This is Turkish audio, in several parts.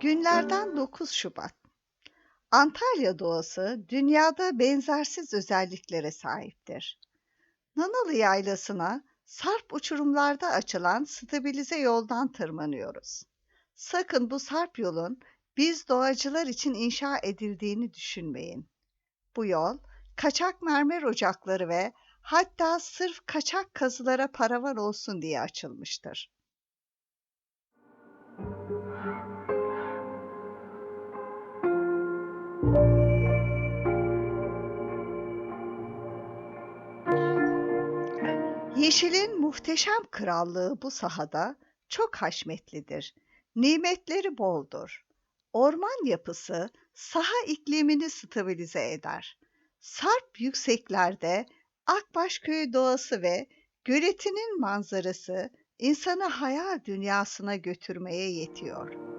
Günlerden 9 Şubat. Antalya doğası dünyada benzersiz özelliklere sahiptir. Nanalı Yaylası'na sarp uçurumlarda açılan stabilize yoldan tırmanıyoruz. Sakın bu sarp yolun biz doğacılar için inşa edildiğini düşünmeyin. Bu yol kaçak mermer ocakları ve hatta sırf kaçak kazılara paravan olsun diye açılmıştır. Yeşilin muhteşem krallığı bu sahada çok haşmetlidir. Nimetleri boldur. Orman yapısı saha iklimini stabilize eder. Sarp yükseklerde Akbaş Köyü doğası ve göletinin manzarası insanı hayal dünyasına götürmeye yetiyor.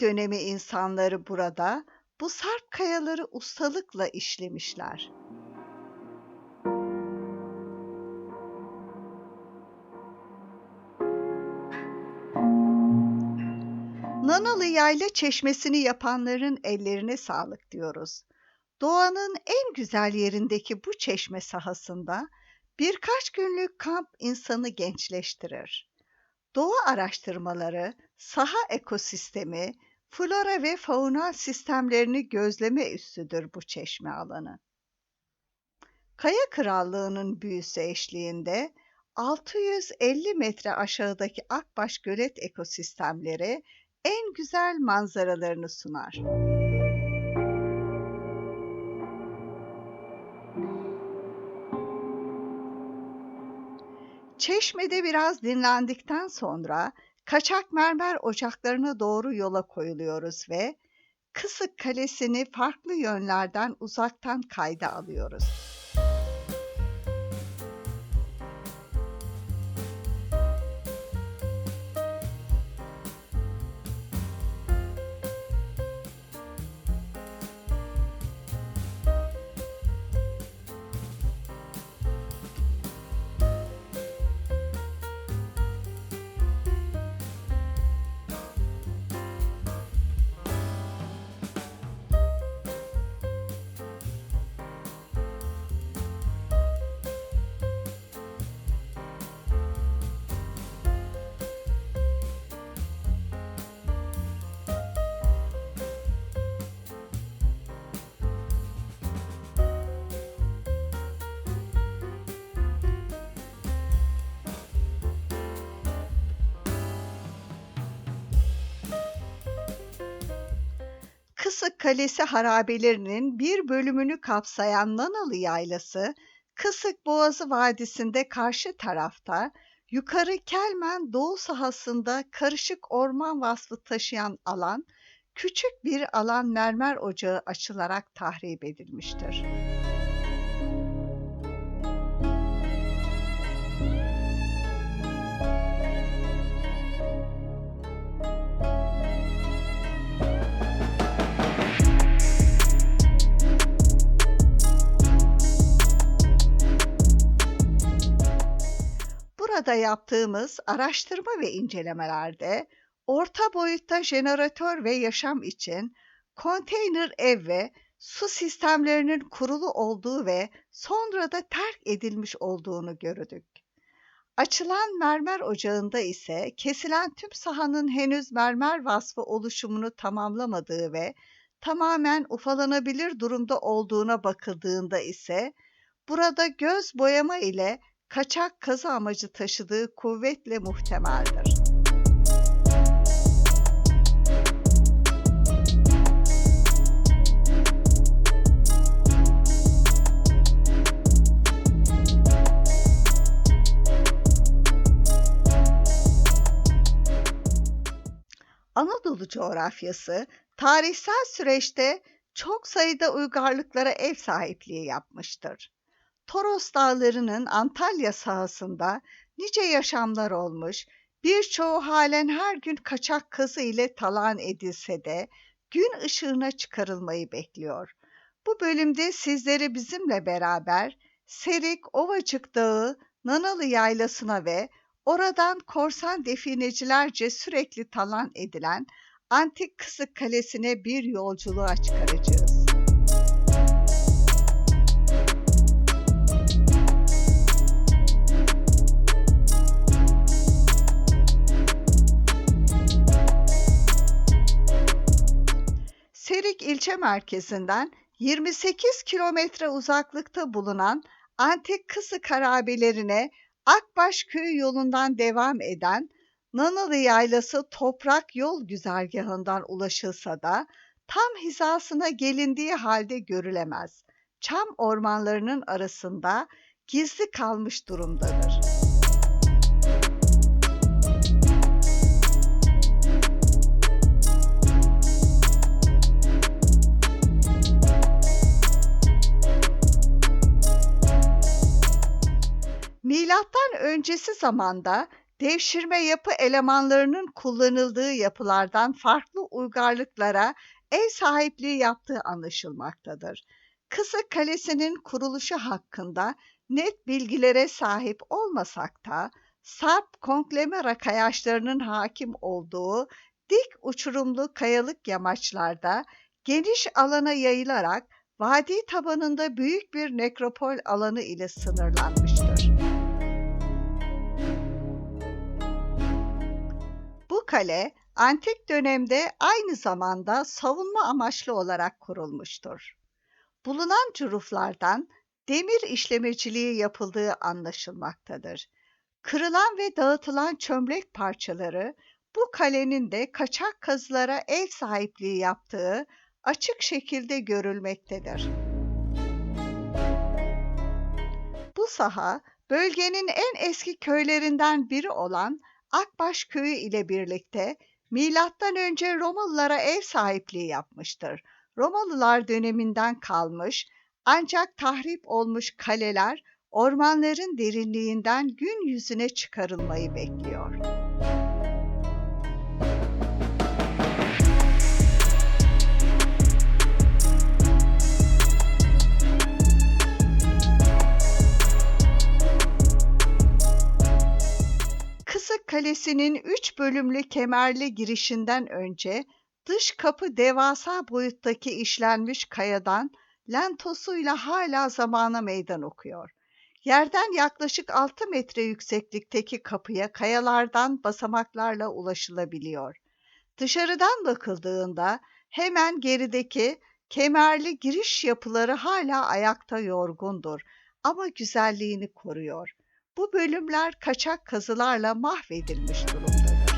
Dönemi insanları burada bu sarp kayaları ustalıkla işlemişler. Nanalı Yayla Çeşmesi'ni yapanların ellerine sağlık diyoruz. Doğanın en güzel yerindeki bu çeşme sahasında birkaç günlük kamp insanı gençleştirir. Doğa araştırmaları, saha ekosistemi, flora ve fauna sistemlerini gözleme üssüdür bu çeşme alanı. Kaya Krallığı'nın büyüsü eşliğinde 650 metre aşağıdaki Akbaş Gölet ekosistemleri en güzel manzaralarını sunar. Çeşmede biraz dinlendikten sonra kaçak mermer ocaklarına doğru yola koyuluyoruz ve Kısık Kalesi'ni farklı yönlerden uzaktan kayda alıyoruz. Kalesi harabelerinin bir bölümünü kapsayan Nanalı Yaylası, Kısık Boğazı Vadisi'nde karşı tarafta, yukarı Kelmen Doğu sahasında karışık orman vasfı taşıyan alan, küçük bir alan mermer ocağı açılarak tahrip edilmiştir. Burada yaptığımız araştırma ve incelemelerde orta boyutta jeneratör ve yaşam için konteyner ev ve su sistemlerinin kurulu olduğu ve sonra da terk edilmiş olduğunu gördük. Açılan mermer ocağında ise kesilen tüm sahanın henüz mermer vasfı oluşumunu tamamlamadığı ve tamamen ufalanabilir durumda olduğuna bakıldığında ise burada göz boyama ile kaçak kazı amacı taşıdığı kuvvetle muhtemeldir. Anadolu coğrafyası tarihsel süreçte çok sayıda uygarlıklara ev sahipliği yapmıştır. Toros Dağları'nın Antalya sahasında nice yaşamlar olmuş, birçoğu halen her gün kaçak kazı ile talan edilse de gün ışığına çıkarılmayı bekliyor. Bu bölümde sizleri bizimle beraber Serik, Ovacık Dağı, Nanalı Yaylası'na ve oradan korsan definecilerce sürekli talan edilen Antik Kısık Kalesi'ne bir yolculuğa çıkaracağız. İlçe merkezinden 28 kilometre uzaklıkta bulunan Antik Kısık harabelerine Akbaş Köyü yolundan devam eden Nanalı Yaylası toprak yol güzergahından ulaşılsa da tam hizasına gelindiği halde görülemez. Çam ormanlarının arasında gizli kalmış durumdadır. Milattan öncesi zamanda devşirme yapı elemanlarının kullanıldığı yapılardan farklı uygarlıklara ev sahipliği yaptığı anlaşılmaktadır. Kısık Kalesi'nin kuruluşu hakkında net bilgilere sahip olmasak da Sarp konglomerat kayaçlarının hakim olduğu dik uçurumlu kayalık yamaçlarda geniş alana yayılarak vadi tabanında büyük bir nekropol alanı ile sınırlanmıştır. Kale antik dönemde aynı zamanda savunma amaçlı olarak kurulmuştur. Bulunan curuflardan demir işlemeciliği yapıldığı anlaşılmaktadır. Kırılan ve dağıtılan çömlek parçaları bu kalenin de kaçak kazılara ev sahipliği yaptığı açık şekilde görülmektedir. Bu saha bölgenin en eski köylerinden biri olan Akbaş köyü ile birlikte milattan önce Romalılara ev sahipliği yapmıştır. Romalılar döneminden kalmış ancak tahrip olmuş kaleler ormanların derinliğinden gün yüzüne çıkarılmayı bekliyor. Kısık Kalesi'nin üç bölümlü kemerli girişinden önce dış kapı devasa boyuttaki işlenmiş kayadan lentosuyla hala zamana meydan okuyor. Yerden yaklaşık 6 metre yükseklikteki kapıya kayalardan basamaklarla ulaşılabiliyor. Dışarıdan bakıldığında hemen gerideki kemerli giriş yapıları hala ayakta yorgundur ama güzelliğini koruyor. Bu bölümler kaçak kazılarla mahvedilmiş durumdadır.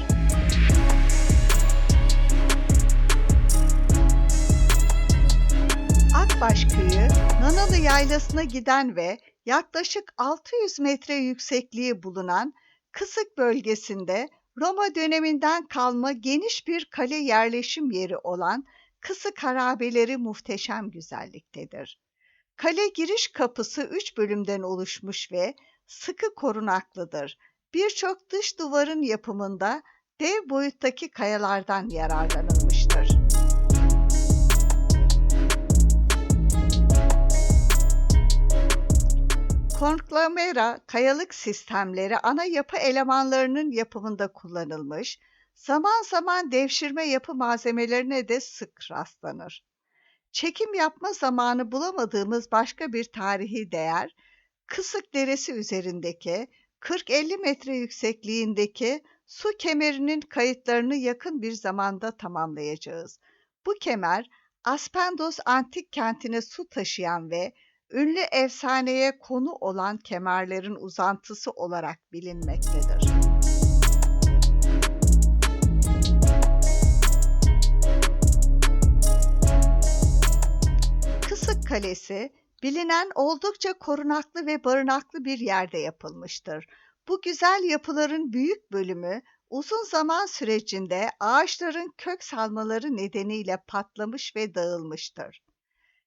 Akbaş Köyü, Nanalı Yaylası'na giden ve yaklaşık 600 metre yüksekliği bulunan Kısık bölgesinde Roma döneminden kalma geniş bir kale yerleşim yeri olan Kısık harabeleri muhteşem güzelliktedir. Kale giriş kapısı üç bölümden oluşmuş ve sıkı korunaklıdır. Birçok dış duvarın yapımında dev boyuttaki kayalardan yararlanılmıştır. Konglomera kayalık sistemleri ana yapı elemanlarının yapımında kullanılmış, zaman zaman devşirme yapı malzemelerine de sık rastlanır. Çekim yapma zamanı bulamadığımız başka bir tarihi değer, Kısık Deresi üzerindeki 40-50 metre yüksekliğindeki su kemerinin kayıtlarını yakın bir zamanda tamamlayacağız. Bu kemer Aspendos antik kentine su taşıyan ve ünlü efsaneye konu olan kemerlerin uzantısı olarak bilinmektedir. Kısık Kalesi bilinen oldukça korunaklı ve barınaklı bir yerde yapılmıştır. Bu güzel yapıların büyük bölümü uzun zaman sürecinde ağaçların kök salmaları nedeniyle patlamış ve dağılmıştır.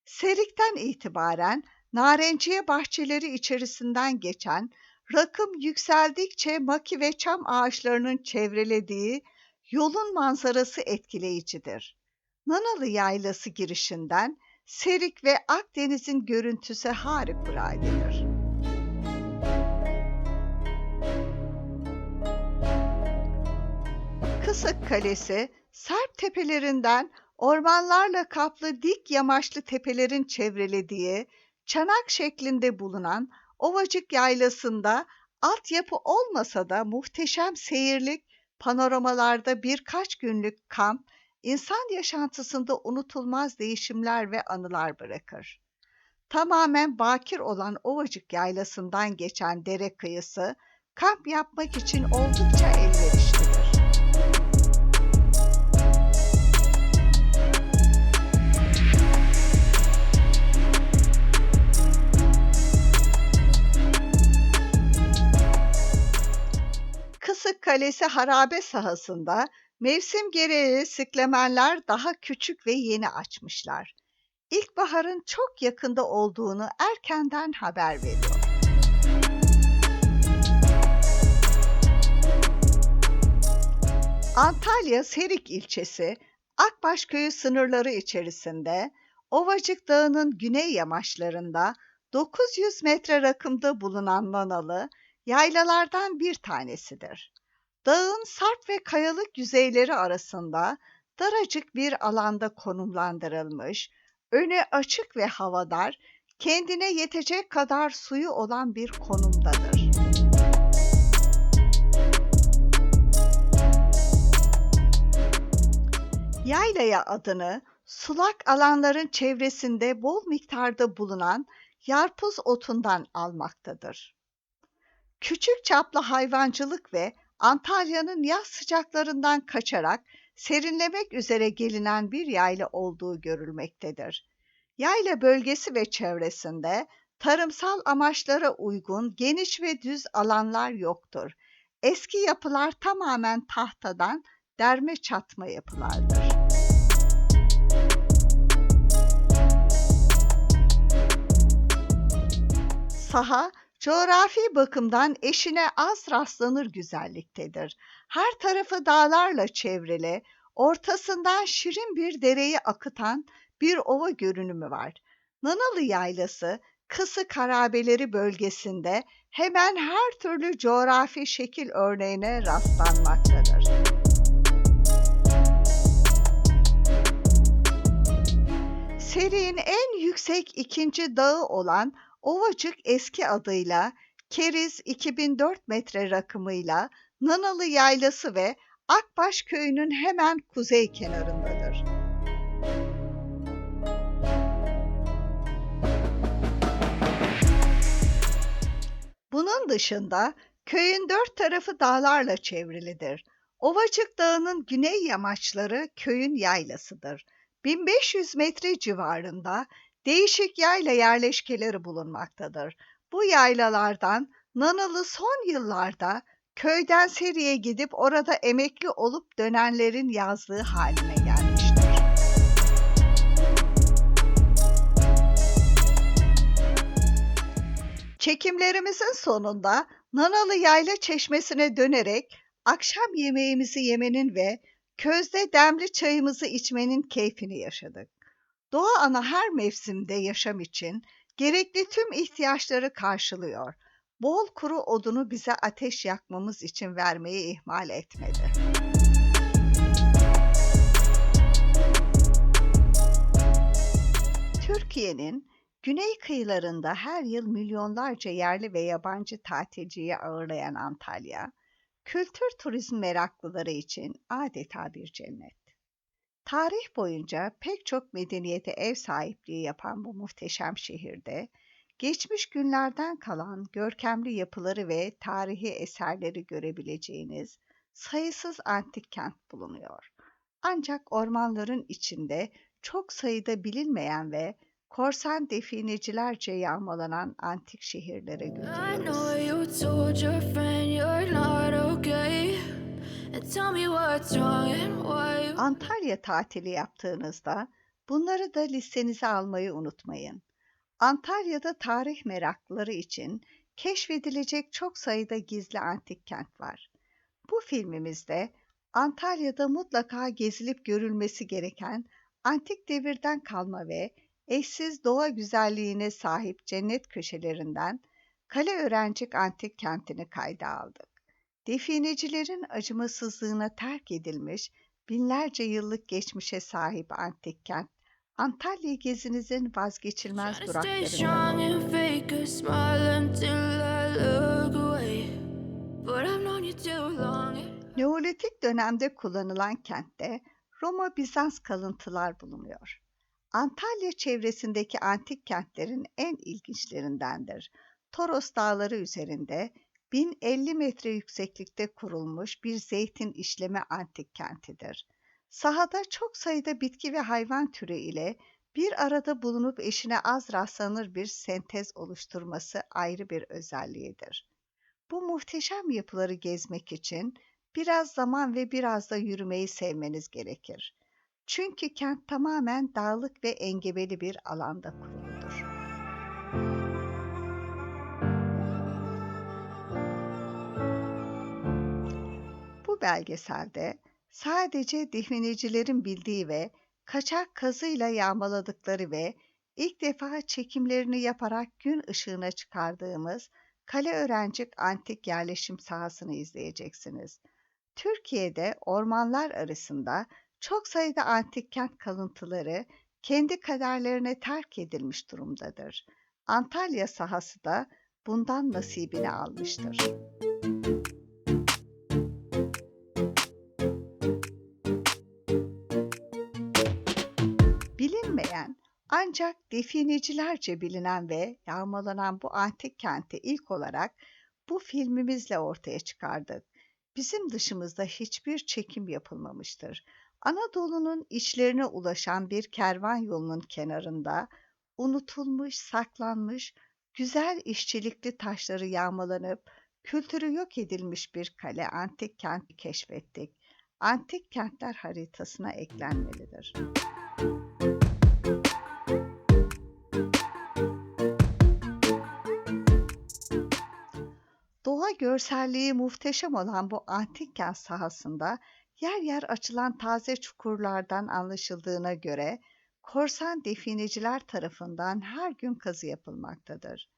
Serik'ten itibaren narenciye bahçeleri içerisinden geçen, rakım yükseldikçe maki ve çam ağaçlarının çevrelediği yolun manzarası etkileyicidir. Nanalı Yaylası girişinden serik ve Akdeniz'in görüntüsü harikuladedir. Kısık Kalesi, Serp tepelerinden ormanlarla kaplı dik yamaçlı tepelerin çevrelediği, çanak şeklinde bulunan Ovacık Yaylası'nda altyapı olmasa da muhteşem seyirlik, panoramalarda birkaç günlük kamp insan yaşantısında unutulmaz değişimler ve anılar bırakır. Tamamen bakir olan Ovacık Yaylası'ndan geçen dere kıyısı, kamp yapmak için oldukça elverişlidir. Kısık Kalesi harabe sahasında mevsim gereği sıklemenler daha küçük ve yeni açmışlar. İlkbaharın çok yakında olduğunu erkenden haber veriyor. Antalya Serik ilçesi Akbaş köyü sınırları içerisinde Ovacık Dağı'nın güney yamaçlarında 900 metre rakımda bulunan Nanalı yaylalardan bir tanesidir. Dağın sarp ve kayalık yüzeyleri arasında daracık bir alanda konumlandırılmış, önü açık ve havadar, kendine yetecek kadar suyu olan bir konumdadır. Yaylaya adını sulak alanların çevresinde bol miktarda bulunan yarpuz otundan almaktadır. Küçük çaplı hayvancılık ve Antalya'nın yaz sıcaklarından kaçarak serinlemek üzere gelinen bir yayla olduğu görülmektedir. Yayla bölgesi ve çevresinde tarımsal amaçlara uygun geniş ve düz alanlar yoktur. Eski yapılar tamamen tahtadan derme çatma yapılardır. Saha coğrafi bakımdan eşine az rastlanır güzelliktedir. Her tarafı dağlarla çevrili, ortasından şirin bir dereyi akıtan bir ova görünümü var. Nanalı Yaylası, Kısık Harabeleri bölgesinde hemen her türlü coğrafi şekil örneğine rastlanmaktadır. Serinin en yüksek ikinci dağı olan Ovacık eski adıyla Keriz 2004 metre rakımıyla Nanalı Yaylası ve Akbaş köyünün hemen kuzey kenarındadır. Bunun dışında köyün dört tarafı dağlarla çevrilidir. Ovacık Dağı'nın güney yamaçları köyün yaylasıdır. 1500 metre civarında değişik yayla yerleşkeleri bulunmaktadır. Bu yaylalardan Nanalı son yıllarda köyden seriye gidip orada emekli olup dönenlerin yazlığı haline gelmiştir. Çekimlerimizin sonunda Nanalı Yayla Çeşmesi'ne dönerek akşam yemeğimizi yemenin ve közde demli çayımızı içmenin keyfini yaşadık. Doğa ana her mevsimde yaşam için gerekli tüm ihtiyaçları karşılıyor. Bol kuru odunu bize ateş yakmamız için vermeyi ihmal etmedi. Türkiye'nin güney kıyılarında her yıl milyonlarca yerli ve yabancı tatilciyi ağırlayan Antalya, kültür turizm meraklıları için adeta bir cennet. Tarih boyunca pek çok medeniyete ev sahipliği yapan bu muhteşem şehirde geçmiş günlerden kalan görkemli yapıları ve tarihi eserleri görebileceğiniz sayısız antik kent bulunuyor. Ancak ormanların içinde çok sayıda bilinmeyen ve korsan definecilerce yağmalanan antik şehirlere götürüyoruz. Antalya tatili yaptığınızda bunları da listenize almayı unutmayın. Antalya'da tarih meraklıları için keşfedilecek çok sayıda gizli antik kent var. Bu filmimizde Antalya'da mutlaka gezilip görülmesi gereken antik devirden kalma ve eşsiz doğa güzelliğine sahip cennet köşelerinden Kale Öğrencik Antik Kenti'ni kayda aldık. Definecilerin acımasızlığına terk edilmiş, binlerce yıllık geçmişe sahip antik kent, Antalya gezinizin vazgeçilmez long. Neolitik dönemde kullanılan kentte Roma-Bizans kalıntılar bulunuyor. Antalya çevresindeki antik kentlerin en ilginçlerindendir. Toros Dağları üzerinde 1050 metre yükseklikte kurulmuş bir zeytin işleme antik kentidir. Sahada çok sayıda bitki ve hayvan türü ile bir arada bulunup eşine az rastlanır bir sentez oluşturması ayrı bir özelliğidir. Bu muhteşem yapıları gezmek için biraz zaman ve biraz da yürümeyi sevmeniz gerekir. Çünkü kent tamamen dağlık ve engebeli bir alanda kuruludur. Bu belgeselde sadece definecilerin bildiği ve kaçak kazıyla yağmaladıkları ve ilk defa çekimlerini yaparak gün ışığına çıkardığımız Kale Öğrencik Antik Yerleşim Sahası'nı izleyeceksiniz. Türkiye'de ormanlar arasında çok sayıda antik kent kalıntıları kendi kaderlerine terk edilmiş durumdadır. Antalya sahası da bundan nasibini almıştır. Bilinmeyen ancak definecilerce bilinen ve yağmalanan bu antik kenti ilk olarak bu filmimizle ortaya çıkardık. Bizim dışımızda hiçbir çekim yapılmamıştır. Anadolu'nun içlerine ulaşan bir kervan yolunun kenarında unutulmuş, saklanmış, güzel işçilikli taşları yağmalanıp kültürü yok edilmiş bir kale antik kenti keşfettik. Antik kentler haritasına eklenmelidir. Doğa görselliği muhteşem olan bu antik kent sahasında yer yer açılan taze çukurlardan anlaşıldığına göre korsan defineciler tarafından her gün kazı yapılmaktadır.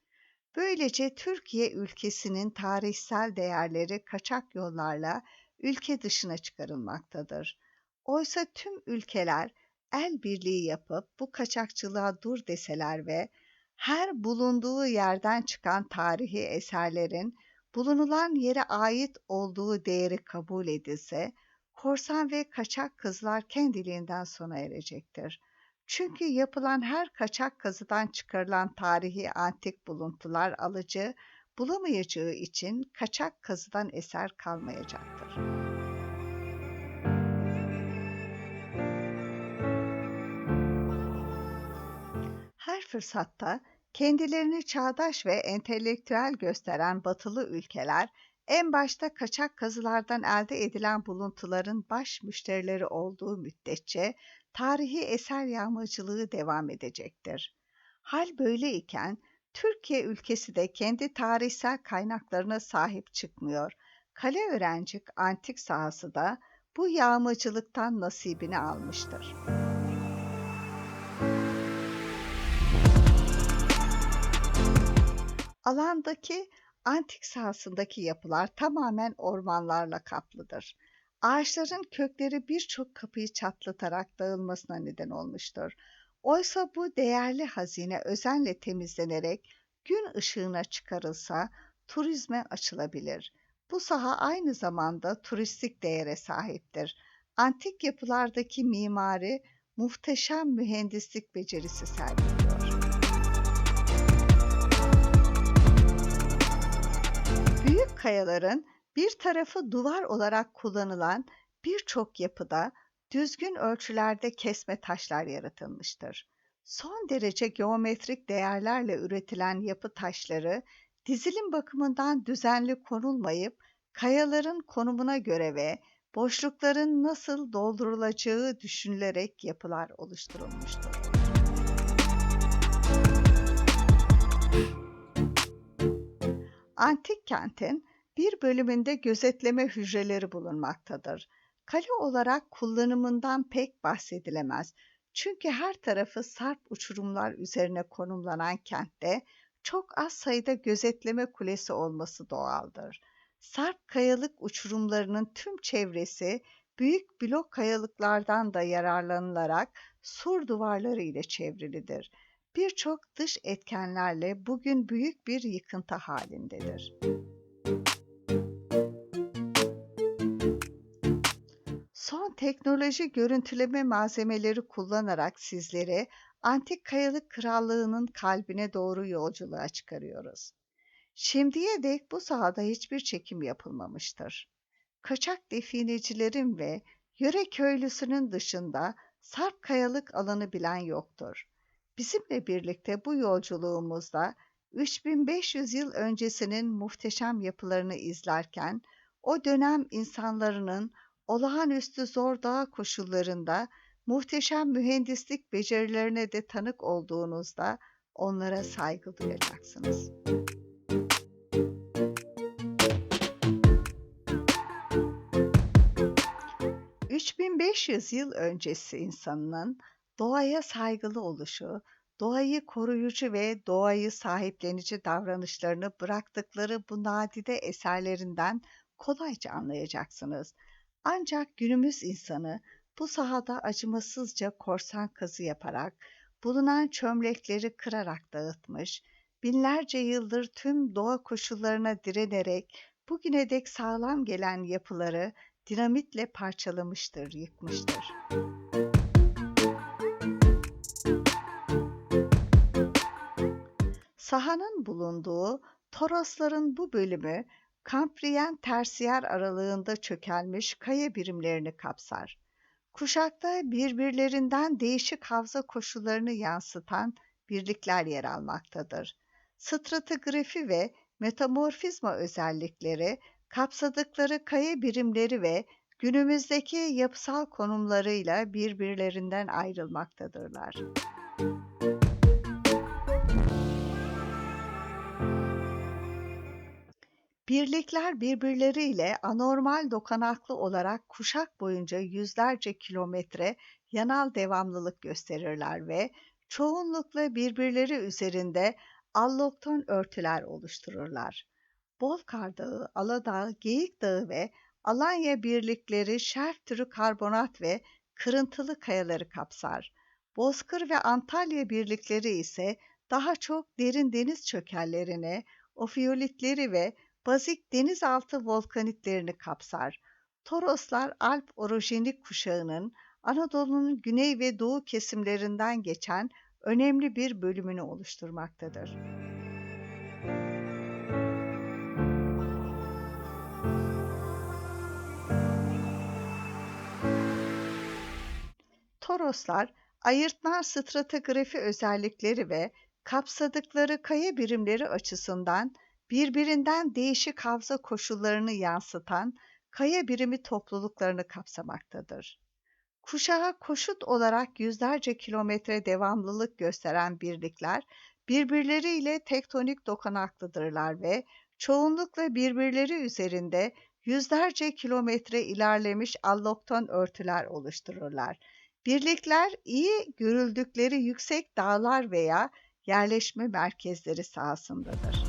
Böylece Türkiye ülkesinin tarihsel değerleri kaçak yollarla ülke dışına çıkarılmaktadır. Oysa tüm ülkeler el birliği yapıp bu kaçakçılığa dur deseler ve her bulunduğu yerden çıkan tarihi eserlerin bulunulan yere ait olduğu değeri kabul edilse, korsan ve kaçak kızlar kendiliğinden sona erecektir. Çünkü yapılan her kaçak kazıdan çıkarılan tarihi antik buluntular alıcı bulamayacağı için kaçak kazıdan eser kalmayacaktır. Her fırsatta kendilerini çağdaş ve entelektüel gösteren batılı ülkeler en başta kaçak kazılardan elde edilen buluntuların baş müşterileri olduğu müddetçe tarihi eser yağmacılığı devam edecektir. Hal böyle iken Türkiye ülkesi de kendi tarihsel kaynaklarına sahip çıkmıyor. Kale Öğrencik antik sahası da bu yağmacılıktan nasibini almıştır. Alandaki antik sahasındaki yapılar tamamen ormanlarla kaplıdır. Ağaçların kökleri birçok kapıyı çatlatarak dağılmasına neden olmuştur. Oysa bu değerli hazine özenle temizlenerek gün ışığına çıkarılsa turizme açılabilir. Bu saha aynı zamanda turistik değere sahiptir. Antik yapılardaki mimari muhteşem mühendislik becerisi sergiliyor. Büyük kayaların bir tarafı duvar olarak kullanılan birçok yapıda düzgün ölçülerde kesme taşlar yaratılmıştır. Son derece geometrik değerlerle üretilen yapı taşları dizilim bakımından düzenli konulmayıp kayaların konumuna göre ve boşlukların nasıl doldurulacağı düşünülerek yapılar oluşturulmuştur. Antik kentin bir bölümünde gözetleme hücreleri bulunmaktadır. Kale olarak kullanımından pek bahsedilemez. Çünkü her tarafı sarp uçurumlar üzerine konumlanan kentte çok az sayıda gözetleme kulesi olması doğaldır. Sarp kayalık uçurumlarının tüm çevresi büyük blok kayalıklardan da yararlanılarak sur duvarları ile çevrilidir. Birçok dış etkenlerle bugün büyük bir yıkıntı halindedir. Son teknoloji görüntüleme malzemeleri kullanarak sizleri antik kayalık krallığının kalbine doğru yolculuğa çıkarıyoruz. Şimdiye dek bu sahada hiçbir çekim yapılmamıştır. Kaçak definecilerin ve yöre köylüsünün dışında sarp kayalık alanı bilen yoktur. Bizimle birlikte bu yolculuğumuzda 3500 yıl öncesinin muhteşem yapılarını izlerken o dönem insanlarının olağanüstü zor dağ koşullarında muhteşem mühendislik becerilerine de tanık olduğunuzda onlara saygı duyacaksınız. 3500 yıl öncesi insanının doğaya saygılı oluşu, doğayı koruyucu ve doğayı sahiplenici davranışlarını bıraktıkları bu nadide eserlerinden kolayca anlayacaksınız. Ancak günümüz insanı bu sahada acımasızca korsan kazı yaparak, bulunan çömlekleri kırarak dağıtmış, binlerce yıldır tüm doğa koşullarına direnerek bugüne dek sağlam gelen yapıları dinamitle parçalamıştır, yıkmıştır. Sahanın bulunduğu Torosların bu bölümü Kambriyen tersiyer aralığında çökelmiş kaya birimlerini kapsar. Kuşakta birbirlerinden değişik havza koşullarını yansıtan birlikler yer almaktadır. Stratigrafi ve metamorfizma özellikleri kapsadıkları kaya birimleri ve günümüzdeki yapısal konumlarıyla birbirlerinden ayrılmaktadırlar. Birlikler birbirleriyle anormal dokanaklı olarak kuşak boyunca yüzlerce kilometre yanal devamlılık gösterirler ve çoğunlukla birbirleri üzerinde allokton örtüler oluştururlar. Bolkar Dağı, Aladağ, Geyik Dağı ve Alanya birlikleri şerf türü karbonat ve kırıntılı kayaları kapsar. Bozkır ve Antalya birlikleri ise daha çok derin deniz çökellerini, ofiyolitleri ve bazik denizaltı volkanitlerini kapsar. Toroslar Alp orojenik kuşağının Anadolu'nun güney ve doğu kesimlerinden geçen önemli bir bölümünü oluşturmaktadır. Toroslar, ayırtma stratigrafi özellikleri ve kapsadıkları kaya birimleri açısından birbirinden değişik havza koşullarını yansıtan kaya birimi topluluklarını kapsamaktadır. Kuşağa koşut olarak yüzlerce kilometre devamlılık gösteren birlikler birbirleriyle tektonik dokunaklıdırlar ve çoğunlukla birbirleri üzerinde yüzlerce kilometre ilerlemiş allokton örtüler oluştururlar. Birlikler iyi görüldükleri yüksek dağlar veya yerleşme merkezleri sahasındadır.